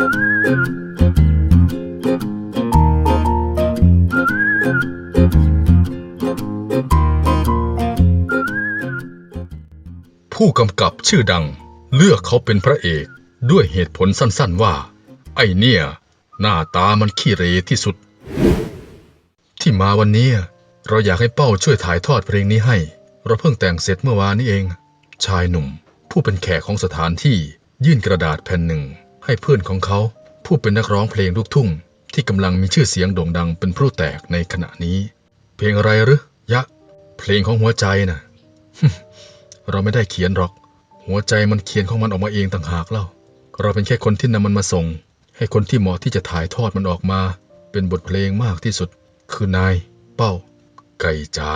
ผู้กำกับชื่อดังเลือกเขาเป็นพระเอกด้วยเหตุผลสั้นๆว่า ไอเนี่ย หน้าตามันขี้เหรที่สุด ที่มาวันนี้เราอยากให้เป้าช่วยถ่ายทอดเพลงนี้ให้ เราเพิ่งแต่งเสร็จเมื่อวานนี้เอง ชายหนุ่ม ผู้เป็นแขกของสถานที่ยื่นกระดาษแผ่นหนึ่ง ให้เพื่อนของเขาผู้เป็นนักร้องเพลงลูกทุ่ง ที่กำลังมีชื่อเสียงโด่งดังเป็นพลุแตกในขณะนี้ เพลงอะไรหรือยะ เพลงของหัวใจน่ะเราไม่ได้เขียนหรอก หัวใจมันเขียนของมันออกมาเองต่างหากเล่า เราเป็นแค่คนที่นำมันมาส่ง ให้คนที่เหมาะที่จะถ่ายทอดมันออกมา เป็นบทเพลงมากที่สุด คือนาย เป้า ไก่จ๋า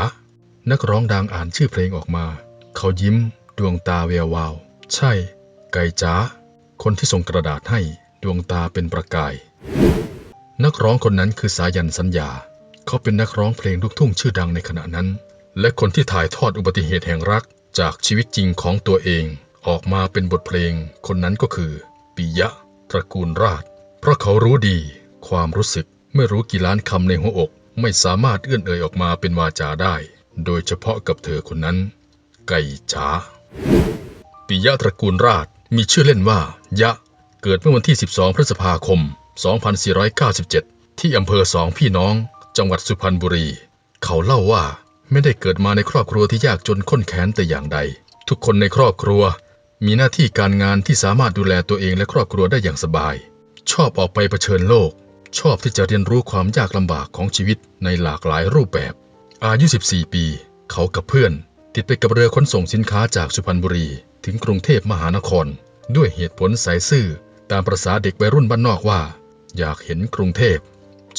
นักร้องดังอ่านชื่อเพลงออกมา เขายิ้ม ดวงตาแวววาว ใช่ ไก่จ๋า คนที่ส่งกระดาษให้ดวงตาเป็นประกาย นักร้องคนนั้นคือสายันสัญญา เขาเป็นนักร้องเพลงลูกทุ่งชื่อดังในขณะนั้น และคนที่ถ่ายทอดอุบัติเหตุแห่งรักจากชีวิตจริงของตัวเองออกมาเป็นบทเพลง คนนั้นก็คือปิยะตระกูลราช เพราะเขารู้ดี ความรู้สึกไม่รู้กี่ล้านคำในหัวอก ไม่สามารถเอื้อนเอ่ยออกมาเป็นวาจาได้ โดยเฉพาะกับเธอคนนั้น ไก่จ๋าปิยะตระกูลราช มีชื่อเล่นว่า ยะ เกิดเมื่อวันที่ 12 พฤษภาคม 2497 ที่อำเภอสองพี่น้อง จังหวัดสุพรรณบุรี เขาเล่าว่าไม่ได้เกิดมาในครอบครัวที่ยากจนข้นแค้นแต่อย่างใด ทุกคนในครอบครัว มีหน้าที่การงานที่สามารถดูแลตัวเองและครอบครัวได้อย่างสบาย ชอบออกไปเผชิญโลก ชอบที่จะเรียนรู้ความยากลำบากของชีวิตในหลากหลายรูปแบบ อายุ 14 ปี เขากับเพื่อน ติดไปกับเรือขนส่งสินค้าจากสุพรรณบุรี ถึงกรุงเทพมหานคร ด้วยเหตุผลสายซื่อตามประษาเด็กวัยรุ่นบ้านนอกว่า อยากเห็นกรุงเทพ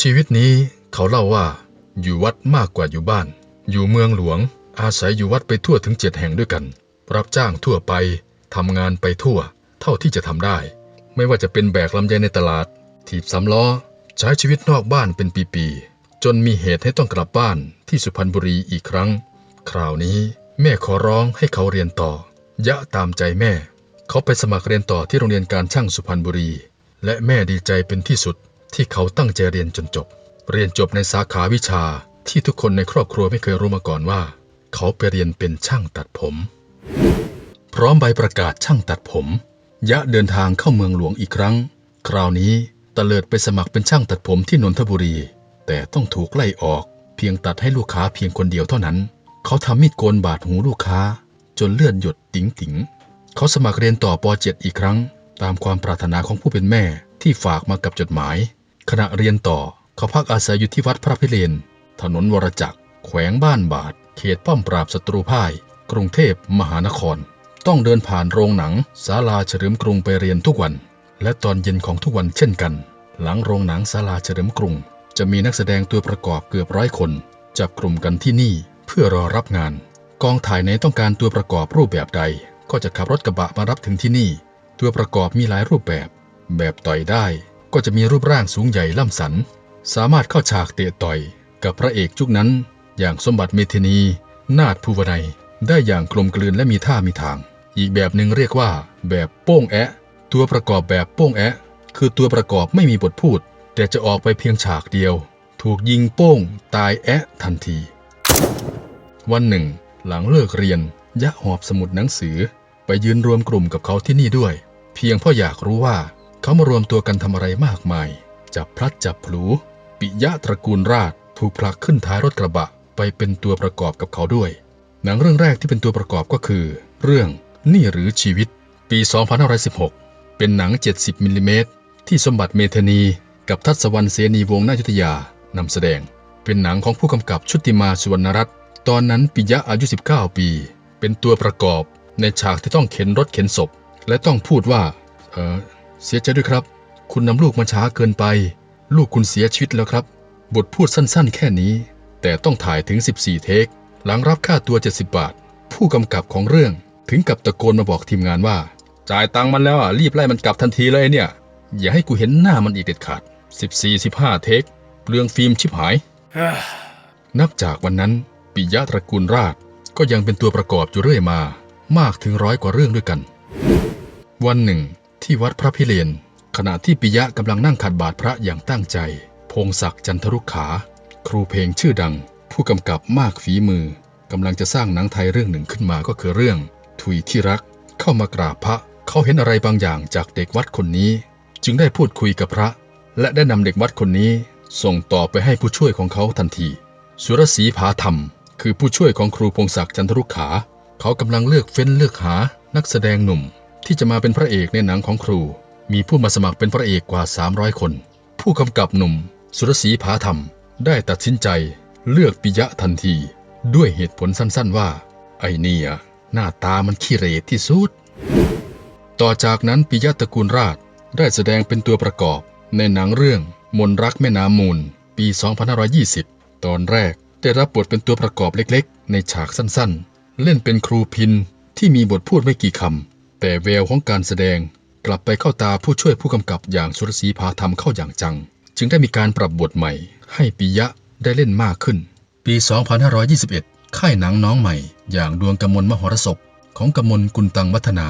ชีวิตนี้เขาเล่าว่าอยู่วัดมากกว่าอยู่บ้าน อยู่เมืองหลวง อาศัยอยู่วัดไปทั่วถึงเจ็ดแห่งด้วยกัน รับจ้างทั่วไปทำงานไปทั่ว เท่าที่จะทำได้ ไม่ว่าจะเป็นแบกลำไยในตลาด ถีบสำล้อ ใช้ชีวิตนอกบ้านเป็นปีๆจนมีเหตุให้ต้องกลับบ้านที่สุพรรณบุรีอีกครั้ง คราวนี้ แม่ขอร้องให้เขาเรียนต่อ ยะตามใจแม่ เขาไปสมัครเรียนต่อที่โรงเรียนการช่างสุพรรณบุรี และแม่ดีใจเป็นที่สุดที่เขาตั้งใจเรียนจนจบ เรียนจบในสาขาวิชาที่ทุกคนในครอบครัวไม่เคยรู้มาก่อนว่า เขาไปเรียนเป็นช่างตัดผม พร้อมใบประกาศช่างตัดผม ยะเดินทางเข้าเมืองหลวงอีกครั้ง คราวนี้ตะเลิดไปสมัครเป็นช่างตัดผมที่นนทบุรี แต่ต้องถูกไล่ออก เพียงตัดให้ลูกค้าเพียงคนเดียวเท่านั้น เขาทำมีดโกนบาดหูลูกค้า จนเลือดหยดติ๋งติ๋งเขาสมัครเรียนต่อป .7 อีกครั้ง ตามความปรารถนาของผู้เป็นแม่ที่ฝากมากับจดหมาย ขณะเรียนต่อเขาพักอาศัยอยู่ที่วัดพระพิเรน ถนนวรจักร แขวงบ้านบาทเขตป้อมปราบศัตรูพ่าย กรุงเทพมหานคร ต้องเดินผ่านโรงหนังศาลาเฉลิมกรุงไปเรียนทุกวัน และตอนเย็นของทุกวันเช่นกัน หลังโรงหนังศาลาเฉลิมกรุง จะมีนักแสดงตัวประกอบเกือบร้อยคน จับกลุ่มกันที่นี่ เพื่อรอรับงาน กองถ่ายไหนต้องการตัวประกอบรูปแบบใด ก็จะขับรถกระบะมารับถึงที่นี่ ตัวประกอบมีหลายรูปแบบ แบบต่อยได้ก็จะมีรูปร่างสูงใหญ่ล่ำสัน สามารถเข้าฉากเตะต่อย กับพระเอกจุกนั้น อย่างสมบัติเมธินี นาฏภูวนัย ได้อย่างกลมกลืนและมีท่ามีทาง อีกแบบหนึ่งเรียกว่า แบบโป้งแอะ ตัวประกอบแบบโป้งแอะ คือตัวประกอบไม่มีบทพูด แต่จะออกไปเพียงฉากเดียว ถูกยิงโป้ง ตายแอะทันที วันหนึ่ง หลังเลิกเรียน ยะหอบสมุดหนังสือ ไปยืนรวมกลุ่มกับเขาที่นี่ด้วย เพียงเพราะอยากรู้ว่า เขามารวมตัวกันทำอะไรมากมาย จับพลัดจับผลู ปิยะตระกูลราชถูกผลักขึ้นท้ายรถกระบะ ไปเป็นตัวประกอบกับเขาด้วย หนังเรื่องแรกที่เป็นตัวประกอบก็คือ เรื่องนี่หรือชีวิต ปี2516 เป็นหนัง 70มิลลิเมตรที่สมบัติเมธานีกับทัศวรรณเสนีวงศ์นายุทธยานำแสดง เป็นหนังของผู้กำกับชุติมาสุวรรณรัตน์ ตอนนั้นปิยะอายุ 19 ปี เป็นตัวประกอบในฉากที่ต้องเข็นรถเข็นศพ และต้องพูดว่า เออเสียใจด้วยครับ คุณนำลูกมาช้าเกินไป ลูกคุณเสียชีวิตแล้วครับ บทพูดสั้นๆ แค่นี้ แต่ต้องถ่ายถึง 14 เทค หลังรับค่าตัว 70 บาท ผู้กำกับของเรื่องถึงกับตะโกนมาบอกทีมงานว่า จ่ายตังค์มันแล้วอะรีบไล่มันกลับทันทีเลยไอ้เนี่ย อย่าให้กูเห็นหน้ามันอีกเด็ดขาด 14-15 เทคเปลืองฟิล์มชิบหาย นับจากวันนั้น ปิยะตระกูลราชก็ยังเป็นตัวประกอบอยู่เรื่อยมา มากถึงร้อยกว่าเรื่องด้วยกัน วันหนึ่ง ที่วัดพระพิเรนขณะที่ปิยะกำลังนั่งขัดบาตรพระอย่างตั้งใจ พงศักดิ์จันทรุกขา ครูเพลงชื่อดัง ผู้กำกับมากฝีมือกำลังจะสร้างหนังไทยเรื่องหนึ่งขึ้นมาก็คือเรื่อง ทุยที่รัก เข้ามากราบพระเขาเห็นอะไรบางอย่างจากเด็กวัดคนนี้ จึงได้พูดคุยกับพระ และได้นำเด็กวัดคนนี้ ส่งต่อไปให้ผู้ช่วยของเขาทันที สุรศรีผาธรรม คือผู้ช่วยของครูพงศักดิ์จันทรุขา เขากำลังเลือกเฟ้นเลือกหานักแสดงหนุ่ม ที่จะมาเป็นพระเอกในหนังของครู มีผู้มาสมัครเป็นพระเอกกว่า 300 คน ผู้กำกับหนุ่ม สุรศรีผาธรรม ได้ตัดสินใจ เลือกปิยะทันที ด้วยเหตุผลสั้นๆว่า ไอ้เนี่ยหน้าตามันขี้เหร่ที่สุด ต่อจากนั้นปิยะตระกูลราชได้แสดงเป็นตัวประกอบในหนังเรื่องมนรักแม่น้ำมูล ปี 2520 ตอนแรก ได้รับบทเป็นตัวประกอบเล็กๆ ในฉากสั้นๆ เล่นเป็นครูพินที่มีบทพูดไม่กี่คำ แต่แววของการแสดงกลับไปเข้าตาผู้ช่วยผู้กำกับอย่างสุรศรีพาธรรมเข้าอย่างจัง จึงได้มีการปรับบทใหม่ ให้ปิยะได้เล่นมากขึ้น ปี 2521 ค่ายหนังน้องใหม่ อย่างดวงกมลมหรสพของกมลกุลตังวัฒนา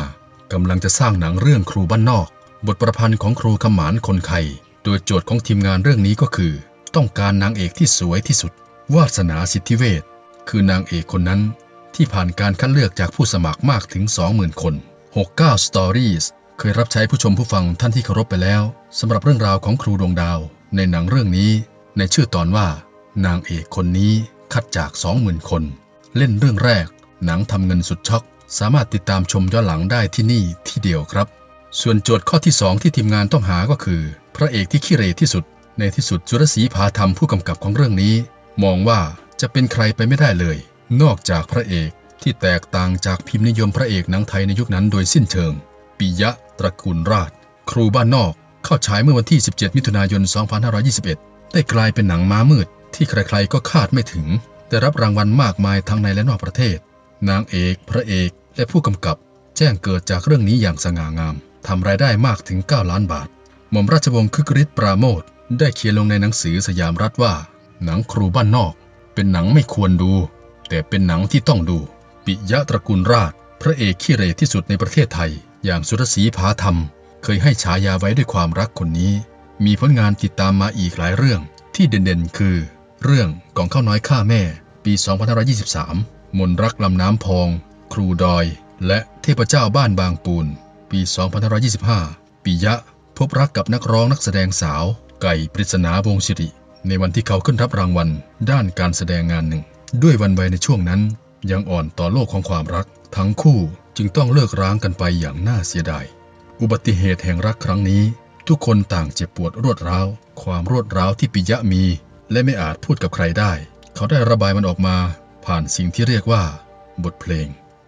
กำลังจะสร้างหนังเรื่องครูบ้านนอก บทประพันธ์ของครูขมานคนไข่โดยโจทย์ของทีมงานเรื่องนี้ก็คือ ต้องการนางเอกที่สวยที่สุด วาสนาสิทธิเวชคือนางเอกคนนั้นที่ผ่านการคัดเลือกจากผู้สมัครมากถึง 20,000 คน 69 Stories เคยรับใช้ผู้ชมผู้ฟังท่านที่เคารพไปแล้วสำหรับเรื่องราวของครูดวงดาว ในหนังเรื่องนี้ ในชื่อตอนว่า นางเอกคนนี้คัดจาก 20,000 คน เล่นเรื่องแรก หนังทำเงินสุดช็อก สามารถติดตามชมย้อนหลังได้ที่นี่ที่เดียวครับ ส่วนโจทย์ข้อที่ 2 ที่ทีมงานต้องหาก็คือ พระเอกที่ขี้เรที่สุด ในที่สุดจุรศรีพาธรรมผู้กำกับของเรื่องนี้ มองว่าจะเป็นใครไปไม่ได้เลย นอกจากพระเอกที่แตกต่างจากพิมพ์นิยมพระเอกหนังไทยในยุคนั้นโดยสิ้นเชิง ปิยะตระกูลราช ครูบ้านนอก เข้าฉายเมื่อวันที่ 17 มิถุนายน 2521 ได้กลายเป็นหนังม้ามืด ที่ใครๆก็คาดไม่ถึง ได้รับรางวัลมากมายทั้งในและนอกประเทศ นางเอก พระเอกและผู้กำกับ แจ้งเกิดจากเรื่องนี้อย่างสง่างามทำรายได้มากถึง 9 ล้านบาท หม่อมราชวงศ์คึกฤทธิ์ปราโมทได้เขียนลงในหนังสือสยามรัฐว่า หนังครูบ้านนอก เป็นหนังไม่ควรดู แต่เป็นหนังที่ต้องดู ปิยะตระกูลราช พระเอกขี้เรที่สุดในประเทศไทย อย่างสุรศรีผาธรรม เคยให้ฉายาไว้ด้วยความรักคนนี้ มีผลงานติดตามมาอีกหลายเรื่อง ที่เด่นๆ คือ เรื่องกองข้าวน้อยฆ่าแม่ ปี 2523 มนรักลำน้ำพอง ครูดอย และเทพเจ้าบ้านบางปูน ปี 2525 ปิยะพบรักกับนักร้องนักแสดงสาว ไก่ปริศนาวงศิริ ในวันที่เขาขึ้นรับรางวัล ด้านการแสดงงานหนึ่ง ด้วยวันวัยในช่วงนั้น ยังอ่อนต่อโลกของความรัก ทั้งคู่จึงต้องเลิกร้างกันไปอย่างน่าเสียดาย อุบัติเหตุแห่งรักครั้งนี้ ทุกคนต่างเจ็บปวดรวดร้าว ความรวดร้าวที่ปิยะมี และไม่อาจพูดกับใครได้ เขาได้ระบายมันออกมา ผ่านสิ่งที่เรียกว่า บทเพลง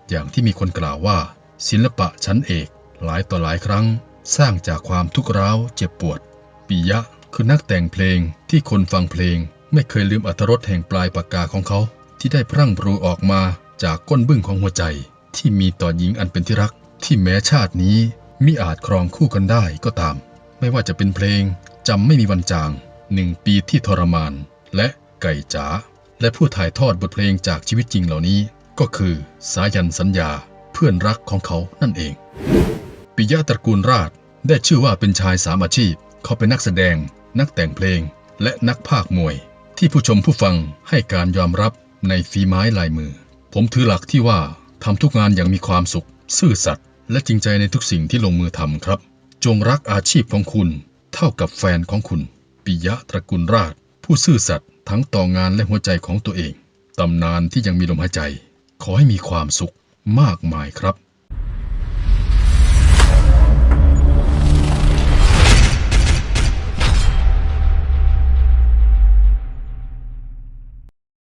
อย่างที่มีคนกล่าวว่า ศิลปะชั้นเอก หลายต่อหลายครั้ง สร้างจากความทุกข์ร้าวเจ็บปวดปิยะ คือนักแต่งเพลงที่คนฟังเพลงไม่เคยลืมอรรถรสแห่งปลายปากกาของเขา ที่ได้พรั่งพรูออกมาจากก้นบึ้งของหัวใจ ที่มีต่อหญิงอันเป็นที่รัก ที่แม้ชาตินี้มิอาจครองคู่กันได้ก็ตาม ไม่ว่าจะเป็นเพลงจำไม่มีวันจางหนึ่งปีที่ทรมาน และไก่จ๋าและผู้ถ่ายทอดบทเพลงจากชีวิตจริงเหล่านี้ ก็คือสายันสัญญาเพื่อนรักของเขานั่นเอง ปิยะตระกูลราชได้ชื่อว่าเป็นชายสามอาชีพ เขาเป็นนักแสดง นักแต่งเพลง และนักพากย์มวย ที่ผู้ชมผู้ฟังให้การยอมรับในฝีไม้ลายมือ ผมถือหลักที่ว่าทำทุกงานอย่างมีความสุข ซื่อสัตย์และจริงใจในทุกสิ่งที่ลงมือทำครับ จงรักอาชีพของคุณ เท่ากับแฟนของคุณ ปิยะตระกูลราช ผู้ซื่อสัตย์ทั้งต่องานและหัวใจของตัวเองตำนานที่ยังมีลมหายใจ ขอให้มีความสุขมากมายครับ